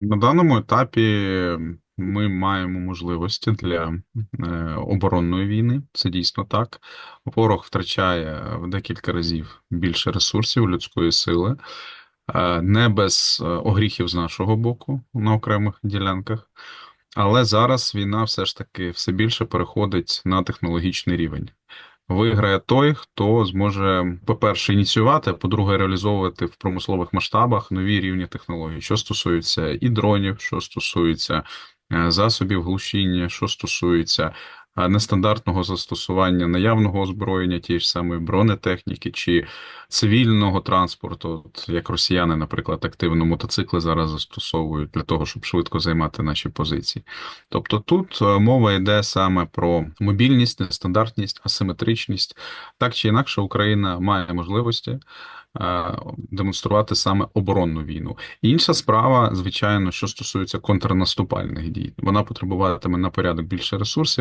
На даному етапі ми маємо можливості для е, оборонної війни. Це дійсно так. Ворог втрачає в декілька разів більше ресурсів людської сили, е, не без е, огріхів з нашого боку на окремих ділянках. Але зараз війна все ж таки все більше переходить на технологічний рівень. Виграє той, хто зможе, по-перше, ініціювати, по-друге, реалізовувати в промислових масштабах нові рівні технологій, що стосується і дронів, що стосується е, засобів глушіння, що стосується нестандартного застосування наявного озброєння, тієї ж самої бронетехніки чи цивільного транспорту, от як росіяни, наприклад, активно мотоцикли зараз застосовують для того, щоб швидко займати наші позиції. Тобто тут е, мова йде саме про мобільність, нестандартність, асиметричність. Так чи інакше, Україна має можливості е, демонструвати саме оборонну війну. Інша справа, звичайно, що стосується контрнаступальних дій, вона потребуватиме на порядок більше ресурсів,